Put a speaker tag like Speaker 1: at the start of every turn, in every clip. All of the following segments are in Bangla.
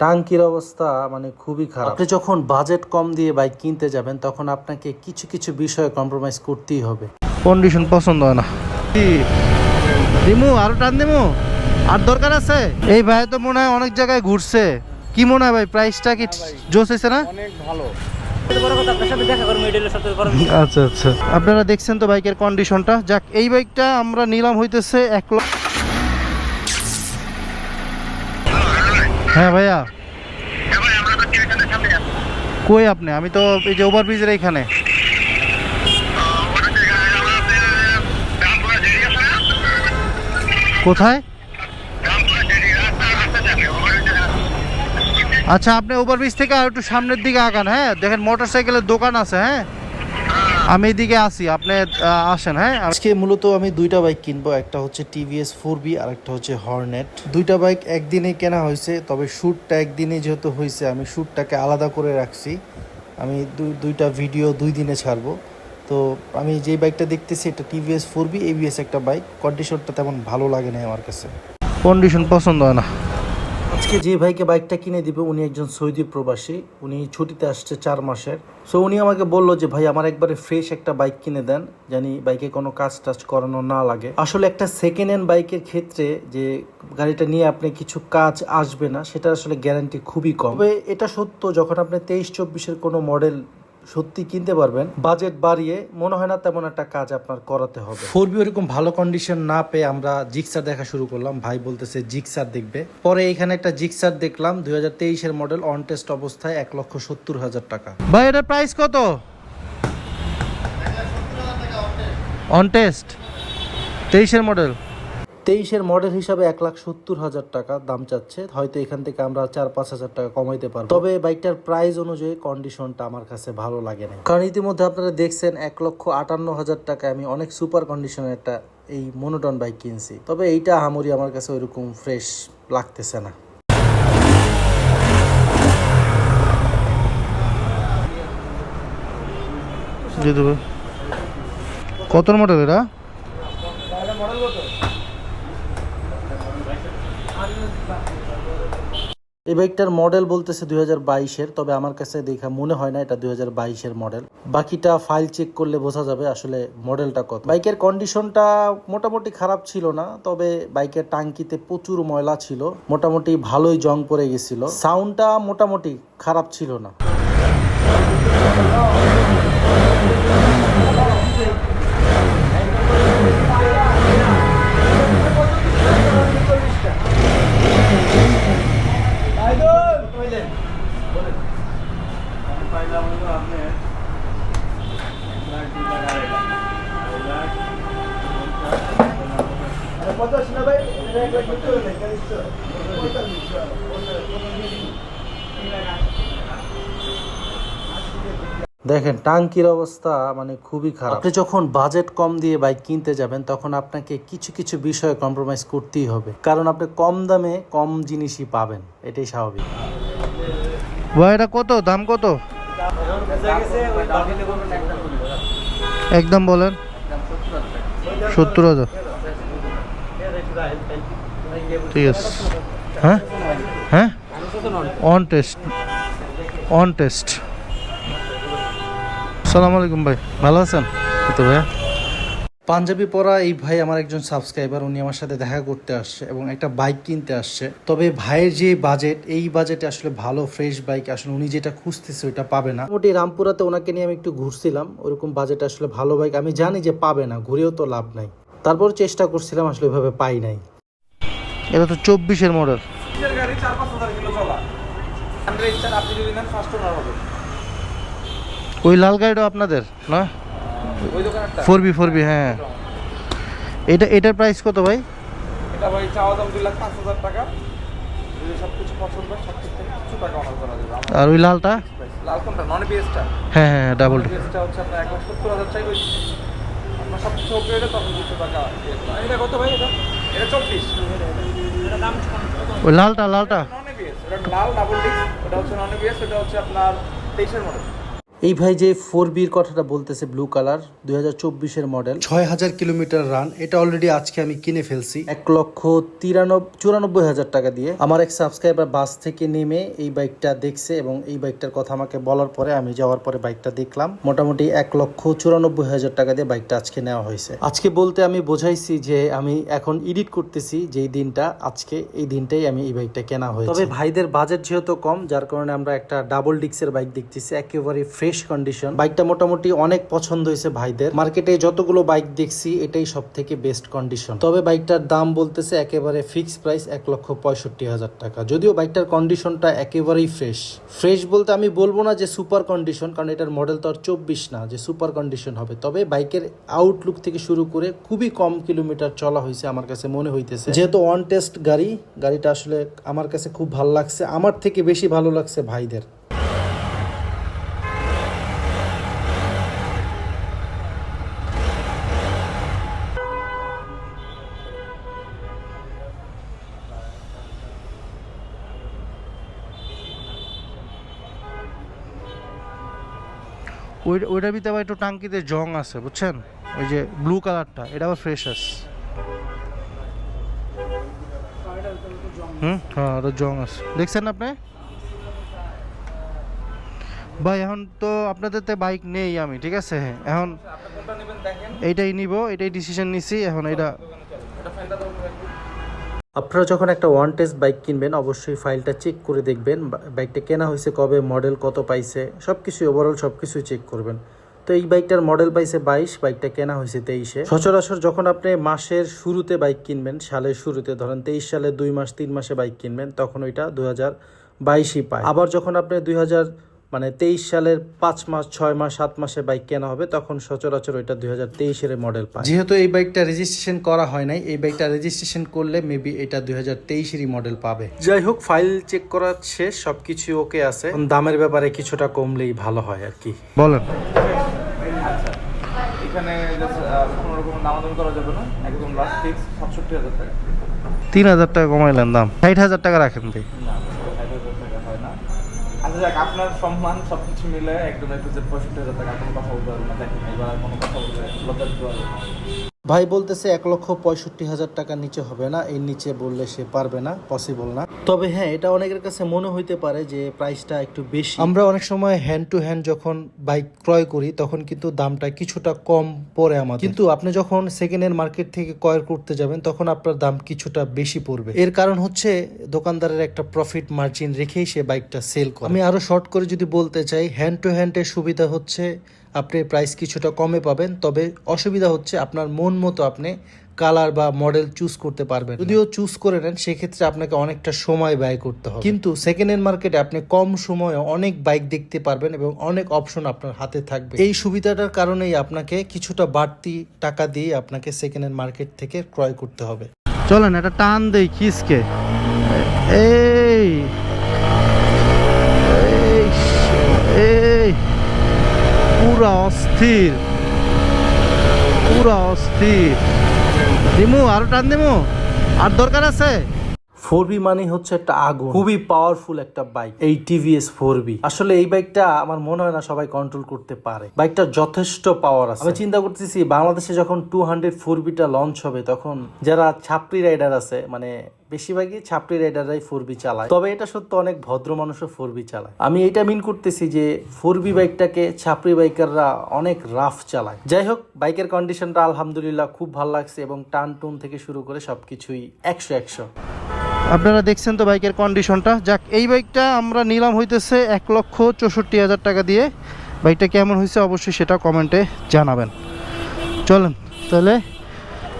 Speaker 1: টাঙ্কির অবস্থা মানে খুবই খারাপ। আপনি যখন বাজেট কম দিয়ে বাইক কিনতে যাবেন তখন আপনাকে কিছু কিছু বিষয়ে কম্প্রোমাইজ করতেই হবে।
Speaker 2: কন্ডিশন পছন্দ হয় না। কি? দিমু আরও টান দিমু? আর দরকার আছে? এই ভাই তো মনে হয় অনেক জায়গায় ঘুরছে। কি মনে হয় ভাই প্রাইসটা কি জোস হয়েছে না?
Speaker 3: বড় কথা আপনার সাথে দেখা করব মিডিলের সাথে বড়
Speaker 2: আচ্ছা আচ্ছা। আপনারা দেখছেন তো বাইকের কন্ডিশনটা যাক এই বাইকটা আমরা নিলাম হইতেছে এক লক্ষ হ্যাঁ ভাইয়া। কই আপনি? আমি তো এই যে ওভারব্রিজের এইখানে। কোথায়? আচ্ছা আপনি ওভারব্রিজ থেকে আর একটু সামনের দিকে আগান হ্যাঁ? দেখেন মোটর সাইকেলের দোকান আছে হ্যাঁ? আমি এদিকে আসি আপনি আসেন হ্যাঁ?
Speaker 1: আজকে মূলত আমি দুইটা বাইক কিনবো একটা হচ্ছে টিভিএস ফোর বি আর একটা হচ্ছে হর্নেট দুইটা বাইক একদিনে কেনা হয়েছে তবে শ্যুটটা একদিনে যেহেতু হয়েছে আমি শ্যুটটাকে আলাদা করে রাখছি। আমি দুই- দুইটা ভিডিও দুই দিনে ছাড়বো। তো আমি যেই বাইকটা দেখতেছি এটা টিভিএস ফোর বি এবিএস একটা বাইক কন্ডিশনটা তেমন ভালো লাগে না আমার কাছে।
Speaker 2: কন্ডিশন পছন্দ হয় না।
Speaker 1: আজকে যে ভাইকে বাইকটা কিনে দিবে, উনি একজন সৌদি প্রবাসী, উনি ছুটিতে আসছে চার মাসের। সো উনি আমাকে বলল যে, ভাই, আমার একবারে ফ্রেশ একটা বাইক কিনে দেন, জানি বাইকে কোনো কাজ টাজ করানো না লাগে। আসলে একটা সেকেন্ড হ্যান্ড বাইকের ক্ষেত্রে যে গাড়িটা নিয়ে আপনি কিছু কাজ আসবে না, সেটা আসলে গ্যারান্টি খুবই কম। তবে এটা সত্য, যখন আপনি তেইশ, চব্বিশের কোনো মডেল সত্যি কিনতে পারবেন। বাজেট বাড়িয়ে মনে হয় না তেমন একটা কাজ আপনার করাতে হবে। ফোর বি ওরকম ভালো কন্ডিশন না পেয়ে আমরা জিক্সার দেখা শুরু করলাম। ভাই বলতেছে জিক্সার দেখবে। পরে এখানে একটা জিক্সার দেখলাম দুই হাজার তেইশের মডেল অন টেস্ট অবস্থায় এক লক্ষ সত্তর হাজার টাকা।
Speaker 2: ভাই এটার প্রাইস কত? অন টেস্ট তেইশের মডেল
Speaker 1: তেইশের মডেল হিসাবে এক লাখ সত্তর হাজার টাকা দাম চাচ্ছে। হয়তো এখান থেকে আমরা চার, পাঁচ হাজার টাকা কমাইতে পারব। তবে বাইকটার প্রাইস অনুযায়ী কন্ডিশনটা আমার কাছে ভালো লাগে না কারণ ইতিমধ্যে আপনারা দেখছেন, এক লক্ষ আটান্ন হাজার টাকা আমি অনেক সুপার কন্ডিশনের একটা এই মনোটন বাইক কিনছি। তবে এইটা হামরি আমার কাছে ওইরকম ফ্রেশ লাগতেছে না।
Speaker 2: কতর মডেল এটা?
Speaker 1: এই বাইকটার মডেল বলতেছে দুই হাজার বাইশের, তবে আমার কাছে দেখা মনে হয় না এটা দুই হাজার মডেল। বাকিটা ফাইল চেক করলে বোঝা যাবে আসলে মডেলটা কত। বাইকের কন্ডিশনটা মোটামুটি খারাপ ছিল না, তবে বাইকের টাঙ্কিতে প্রচুর ময়লা ছিল। মোটামুটি ভালোই জং পড়ে গেছিল। সাউন্ডটা মোটামুটি খারাপ ছিল না। দেখেন টাঙ্কির অবস্থা মানে খুবই খারাপ। আপনি যখন বাজেট কম দিয়ে বাইক কিনতে যাবেন তখন আপনাকে কিছু কিছু বিষয়ে কম্প্রোমাইজ করতেই হবে। কারণ আপনি কম দামে কম জিনিসই পাবেন এটাই স্বাভাবিক।
Speaker 2: ভাই এটা কত? দাম কত? একদম বলেন। সত্তর হাজার। ঠিক আছে। হ্যাঁ? হ্যাঁ? অন টেস্ট অন টেস্ট সালাম আলাইকুম ভাই, ভালো আছেন? তো
Speaker 1: পাঞ্জাবি পরা এই ভাই আমার একজন সাবস্ক্রাইবার উনি আমার সাথে দেখা করতে আসছে এবং একটা বাইক কিনতে আসছে। তবে ভাইয়ের যে বাজেট এই বাজেটে আসলে ভালো ফ্রেশ বাইক আসলে উনি যেটা খুঁজতেছে ওইটা পাবে না। মোটামুটি রামপুরাতে ওনাকে নিয়ে আমি একটু ঘুরছিলাম, ওরকম বাজেট আসলে ভালো বাইক আমি জানি যে পাবে না, ঘুরেও তো লাভ নাই। তারপর চেষ্টা করছিলাম আসলে ওইভাবে পাই নাই।
Speaker 2: এটা তো চব্বিশের মডেল।
Speaker 4: গাড়ি চার পাঁচ হাজার কিলো চলা। আপনি যদি নেন ফার্স্ট ওনার হবে।
Speaker 2: ওই লাল গাড়িটাও আপনাদের না? ফোর বি ফোর বি হ্যাঁ। এটা এটার প্রাইস কত ভাই?
Speaker 4: এটা ভাই চাওয়া দাম দুই লাখ পাঁচ হাজার টাকা। হয়
Speaker 2: আর ওই লালটা?
Speaker 4: লাল কোনটা? নন বিএসটা?
Speaker 2: হ্যাঁ হ্যাঁ ডাবল
Speaker 4: বিএসটা হচ্ছে আপনার এক লাখ সত্তর হাজার চাই সব কিছু ওকে হলে তখন কিছু টাকা এটা কত ভাই এটা? এটা চব্বিশ। এটা দাম
Speaker 2: ওই লালটা লালটা।
Speaker 4: নন বিএস এটা লাল ডাবল ডিস্ক ওটা হচ্ছে নন বিএস ওটা হচ্ছে আপনার তেইশের মডেল
Speaker 1: এই ভাই যে ফোর বির কথাটা বলতেছে ব্লু কালার দুই হাজার চব্বিশের মডেল ছয় হাজার কিলোমিটার রান এটা অলরেডি আজকে আমি কিনে ফেলছি। এক লক্ষ তিরানব্বই চুরানব্বই হাজার টাকা দিয়ে। আমার এক সাবস্ক্রাইবার বাস থেকে নেমে এই বাইকটা দেখছে এবং এই বাইকটার কথা আমাকে বলার পরে আমি যাওয়ার পরে বাইকটা দেখলাম। মোটামুটি এক লক্ষ চুরানব্বই হাজার টাকা দিয়ে বাইকটা আজকে নেওয়া হয়েছে। আজকে বলতে আমি বোঝাইছি যে আমি এখন এডিট করতেছি যেই দিনটা আজকে এই দিনটাই আমি এই বাইকটা কেনা হয়েছে। তবে ভাইদের বাজেট যেহেতু কম যার কারণে আমরা একটা ডাবল ডিক্সের বাইক দেখতেছি একেবারে ফ্রেশ কন্ডিশন বাইকটা মোটামুটি অনেক পছন্দ হয়েছে ভাইদের। মার্কেটে যতগুলো বাইক দেখছি, এটাই সব থেকে বেস্ট কন্ডিশন তবে বাইকটার দাম বলতেছে একেবারে ফিক্স প্রাইস এক লক্ষ পঁয়ষট্টি হাজার টাকা। যদিও বাইকটার কন্ডিশনটা একেবারেই ফ্রেশ ফ্রেশ বলতে আমি বলব না যে সুপার কন্ডিশন কারণ এটার মডেল তো আর চব্বিশ না, যে সুপার কন্ডিশন হবে। তবে বাইকের আউটলুক থেকে শুরু করে খুবই কম কিলোমিটার চলা হয়েছে আমার কাছে মনে হইতেছে। যেহেতু অন টেস্ট গাড়ি, গাড়িটা আসলে আমার কাছে খুব ভালো লাগছে। আমার থেকে বেশি ভালো লাগছে ভাইদের।
Speaker 2: ওই ওইটার ভিতরে আবার একটু টাঙ্কিতে জং আছে বুঝছেন? ওই যে ব্লু কালারটা এটা আবার ফ্রেশ আছে। হুম? হ্যাঁ ওটা জং আছে। দেখছেন আপনি? ভাই এখন তো আপনাদের তো বাইক নেই আমি ঠিক আছে? এখন
Speaker 4: দেখেন।
Speaker 2: এইটাই নিব এটাই ডিসিশন নিছি এখন এটা
Speaker 1: আপনারা যখন একটা ওয়ান টেস্ট বাইক কিনবেন, অবশ্যই ফাইলটা চেক করে দেখবেন বাইকটা কেনা হয়েছে কবে, মডেল কত পাইছে সব কিছুই ওভারঅল সব কিছুই চেক করবেন। তো এই বাইকটার মডেল পাইছে বাইশ, বাইকটা কেনা হয়েছে তেইশে। সচরাচর যখন আপনি মাসের শুরুতে বাইক কিনবেন, সালের শুরুতে, ধরেন তেইশ সালে দুই মাস, তিন মাসে বাইক কিনবেন, তখন ওইটা দু হাজার বাইশই পায়। আবার যখন আপনি দুই হাজার মানে তেইশ সালের পাঁচ মাস ছয় মাস সাত মাসে বাইক কেনা হবে তখন সচরাচর ওইটা দুই হাজার তেইশের মডেল পায়। যেহেতু এই বাইকটা রেজিস্ট্রেশন করা হয় নাই এই বাইকটা রেজিস্ট্রেশন করলে মেবি এটা দুই হাজার তেইশেরই মডেল পাবে। যাই হোক ফাইল চেক করা শেষ সবকিছু ওকে আছে। দামের ব্যাপারে কিছুটা কমলেই ভালো হয় আর কি।
Speaker 2: বলেন।
Speaker 4: এখানে কোনো রকম দামাদামি করা যাবে না একদম লাস্ট ফিক্স সাতষট্টি হাজার টাকা।
Speaker 2: তিন হাজার টাকা কমাইলেন দাম। ষাট হাজার টাকা রাখেন ভাই
Speaker 4: না ষাট হাজার টাকা হয় না আচ্ছা যাক, আপনার সম্মান সব কিছু মিলে একদম একটু যে পঁয়ষট্টি হাজার টাকা, কোনো কথা বলতে পারব না। দেখেন, এবার কোনো কথা বলতে লজ্জা দিতে পারব না।
Speaker 1: ভাই বলতেছে, এক লক্ষ পঁয়ষট্টি হাজার টাকার নিচে হবে না। এর নিচে বললে সে পারবে না পসিবল না। তবে হ্যাঁ এটা অনেকের কাছে মনে হইতে পারে যে প্রাইসটা একটু বেশি। আমরা অনেক সময় হ্যান্ড টু হ্যান্ড যখন বাইক ক্রয় করি, তখন কিন্তু দামটা কিছুটা কম পড়ে আমাদের। কিন্তু আপনি যখন সেকেন্ড হ্যান্ড মার্কেট থেকে ক্রয় করতে যাবেন, তখন আপনার দাম কিছুটা বেশি পড়বে। এর কারণ হচ্ছে, দোকানদারের একটা প্রফিট মার্জিন রেখেই সে বাইকটা সেল করে। আমি আরও শর্ট করে যদি বলতে চাই হ্যান্ড টু হ্যান্ডের সুবিধা হচ্ছে আপনি প্রাইস কিছুটা কমে পাবেন, তবে অসুবিধা হচ্ছে আপনার মন মতো আপনি কালার বা মডেল চুজ করতে পারবেন যদিও চুজ করে নেন, সেক্ষেত্রে আপনাকে অনেকটা সময় ব্যয় করতে হবে। কিন্তু সেকেন্ড হ্যান্ড মার্কেটে আপনি কম সময়ে অনেক বাইক দেখতে পারবেন এবং অনেক অপশন আপনার হাতে থাকবে। এই সুবিধাটার কারণেই আপনাকে কিছুটা বাড়তি টাকা দিয়ে আপনাকে সেকেন্ড হ্যান্ড মার্কেট থেকে ক্রয় করতে হবে।
Speaker 2: চলেন, একটা টান খিসকে। এই এই এই পুরা অস্থির। পুরা অস্থির। দিমু আরও টান দিমু? আর দরকার আছে?
Speaker 1: ফোর বি মানে হচ্ছে একটা আগুন। খুবই পাওয়ারফুল একটা বাইক এই টিভিএস ফোর বি আসলে এই বাইকটা আমার মনে হয় না সবাই কন্ট্রোল করতে পারে। বাইকটা যথেষ্ট পাওয়ার আছে। আমি চিন্তা করতেছি বাংলাদেশে যখন টু হান্ড্রেড ফোর বিটা লঞ্চ হবে তখন যারা ছাপড়ি রাইডার আছে মানে বেশিরভাগই ছাপড়ি রাইডাররাই ফোর বি চালায়। তবে এটা সত্য অনেক ভদ্র মানুষও ফোর বি চালায়। আমি এটা মিন করতেছি যে ফোর বি বাইকটাকে ছাপড়ি বাইকাররা অনেক রাফ চালায়। যাই হোক বাইকের কন্ডিশনটা আলহামদুলিল্লাহ খুব ভালো লাগছে এবং টান টুন থেকে শুরু করে সবকিছুই একশো একশো।
Speaker 2: আপনারা দেখছেন তো বাইকের কন্ডিশনটা যাক, এই বাইকটা আমরা নিলাম হইতেছে এক লক্ষ চৌষট্টি হাজার টাকা দিয়ে। বাইকটা কেমন হয়েছে অবশ্যই সেটা কমেন্টে জানাবেন। চলেন, তাহলে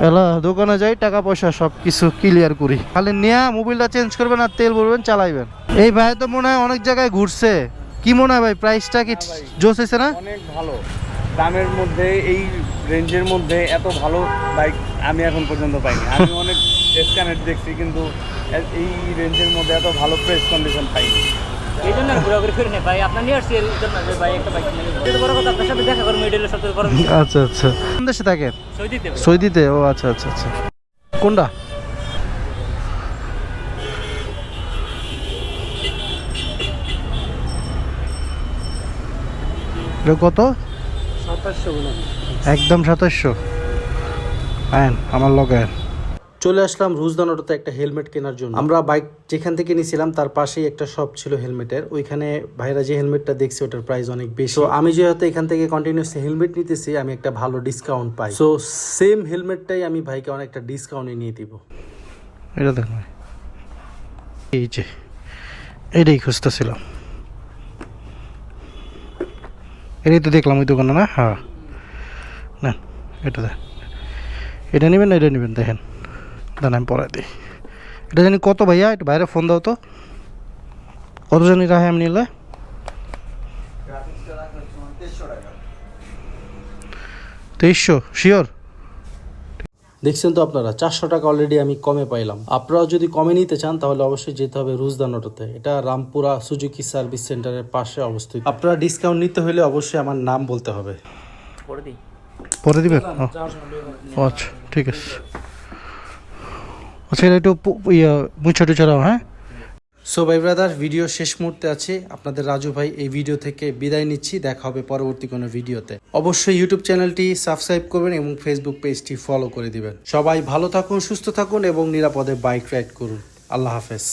Speaker 2: এলা দোকানে যাই টাকা পয়সা সব কিছু ক্লিয়ার করি। খালি নেয়া মোবিলটা চেঞ্জ করবেন আর তেল ভরবেন চালাইবেন। এই ভাই তো মনে হয় অনেক জায়গায় ঘুরছে। কি মনে হয় ভাই প্রাইসটা কি জোস হয়েছে না?
Speaker 4: অনেক ভালো। দামের মধ্যে এই রেঞ্জের মধ্যে এত ভালো বাইক আমি এখন পর্যন্ত পাইনি। আমি অনেক স্ক্যানেট দেখছি কিন্তু এই রেঞ্জের মধ্যে এত ভালো প্রেস কন্ডিশন পাইনি।
Speaker 3: এই জন্য ঘোরাঘুরি করে নেই। ভাই আপনার নিয়ে আসছি এর জন্য ভাই একটা বাইক নেব। বড় কথা আপনার সাথে দেখা মিডিলের সাথে বড়
Speaker 2: আচ্ছা আচ্ছা। কোন দেশে থাকেন
Speaker 3: সৌদিতে
Speaker 2: সৌদিতে? ও আচ্ছা আচ্ছা আচ্ছা। কোনটা? কত?
Speaker 3: সাতাশশো
Speaker 2: একদম সাতাশশো। আয়েন আমার লগে
Speaker 1: চলে আসলাম রুজদানোটাতে একটা হেলমেট কেনার জন্য। আমরা বাইক যেখান থেকে নিয়েছিলাম তার পাশেই একটা শপ ছিল হেলমেটের। ওইখানে ভাইরা যে হেলমেটটা দেখছি ওটার প্রাইস অনেক বেশি। তো আমি যেহেতু এখান থেকে কন্টিনিউসলি হেলমেট নিতেছি আমি একটা ভালো ডিসকাউন্ট পাই। সো সেম হেলমেটটাই আমি ভাইকে অনেকটা ডিসকাউন্টে নিয়ে দিব।
Speaker 2: এটা দেখুন এই যে এটাই খুঁজতেছিলাম। এটাই তো দেখলাম ওই দোকানে না? হ্যাঁ। না এটা দেখ। এটা নেবেন না এটা নেবেন দেখেন। আমি পরে দিই। এটা জানি কত ভাইয়া? একটু বাইরে ফোন দাও তো। কত জানি রাহে আমি নিলে? তেইশশো শিওর?
Speaker 1: দেখছেন তো আপনারা চারশো টাকা অলরেডি আমি কমে পাইলাম। আপনারাও যদি কমে নিতে চান তাহলে অবশ্যই যেতে হবে রুজদানোটাতে এটা রামপুরা সুজুকি সার্ভিস সেন্টারের পাশে অবস্থিত। আপনারা ডিসকাউন্ট নিতে হলে অবশ্যই আমার নাম বলতে হবে।
Speaker 2: পরে দিবেন? আচ্ছা ঠিক আছে। আচ্ছা একটু পু- ইয়া, মুছা হ্যাঁ?
Speaker 1: সো ভাই ব্রাদার ভিডিও শেষ মুহূর্তে আছে। আপনাদের রাজু ভাই এই ভিডিও থেকে বিদায় নিচ্ছি। দেখা হবে পরবর্তী কোনো ভিডিওতে অবশ্যই ইউটিউব চ্যানেলটি সাবস্ক্রাইব করবেন এবং ফেসবুক পেজটি ফলো করে দিবেন। সবাই ভালো থাকুন, সুস্থ থাকুন এবং নিরাপদে বাইক রাইড করুন। আল্লাহ হাফেজ।